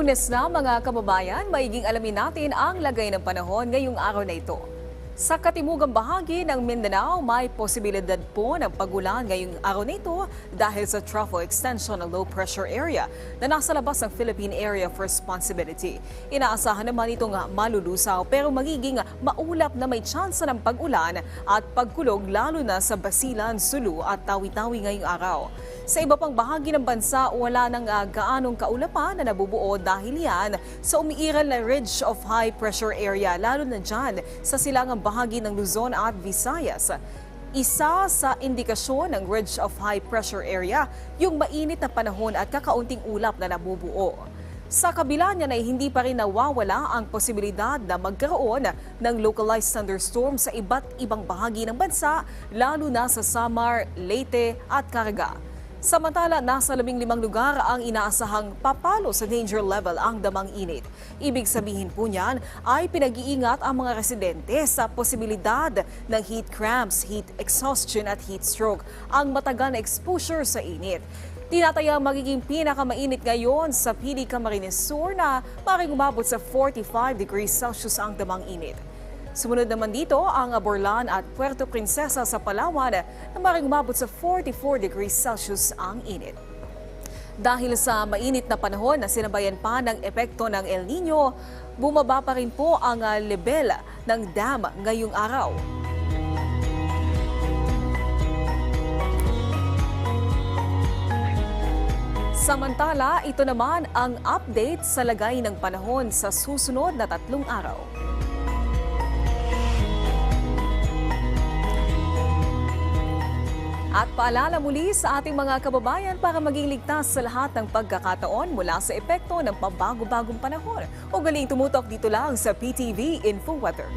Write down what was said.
Lunes na mga kababayan, maiging alamin natin ang lagay ng panahon ngayong araw na ito. Sa katimugang bahagi ng Mindanao, may posibilidad po ng pagulan ngayong araw na ito dahil sa trough extension ng low pressure area na nasa labas ng Philippine Area of Responsibility. Inaasahan naman itong malulusaw pero magiging maulap na may tsansa ng pag-ulan at pagkulog lalo na sa Basilan, Sulu at Tawi-Tawi ngayong araw. Sa iba pang bahagi ng bansa, wala nang ah, gaanong kaulapan na nabubuo dahil yan sa umiiral na ridge of high pressure area lalo na dyan sa silangang bahagi ng Luzon at Visayas. Isa sa indikasyon ng ridge of high pressure area, yung mainit na panahon at kakaunting ulap na nabubuo. Sa kabila niya ay hindi pa rin nawawala ang posibilidad na magkaroon ng localized thunderstorm sa iba't ibang bahagi ng bansa, lalo na sa Samar, Leyte at Caraga. Samantala, nasa labing limang lugar ang inaasahang papalo sa danger level ang damang init. Ibig sabihin po niyan ay pinag-iingat ang mga residente sa posibilidad ng heat cramps, heat exhaustion at heat stroke, ang matagal na exposure sa init. Tinataya magiging pinakamainit ngayon sa Pili Camarines Sur na maring umabot sa 45 degrees Celsius ang damang init. Sumunod naman dito ang Aborlan at Puerto Princesa sa Palawan na maring umabot sa 44 degrees Celsius ang init. Dahil sa mainit na panahon na sinabayan pa ng epekto ng El Nino, bumaba pa rin po ang ah, level ng dam ngayong araw. Samantala, ito naman ang update sa lagay ng panahon sa susunod na tatlong araw. At paalala muli sa ating mga kababayan para maging ligtas sa lahat ng pagkakataon mula sa epekto ng pabago-bagong panahon. Ugaling tumutok dito lang sa PTV Info Weather.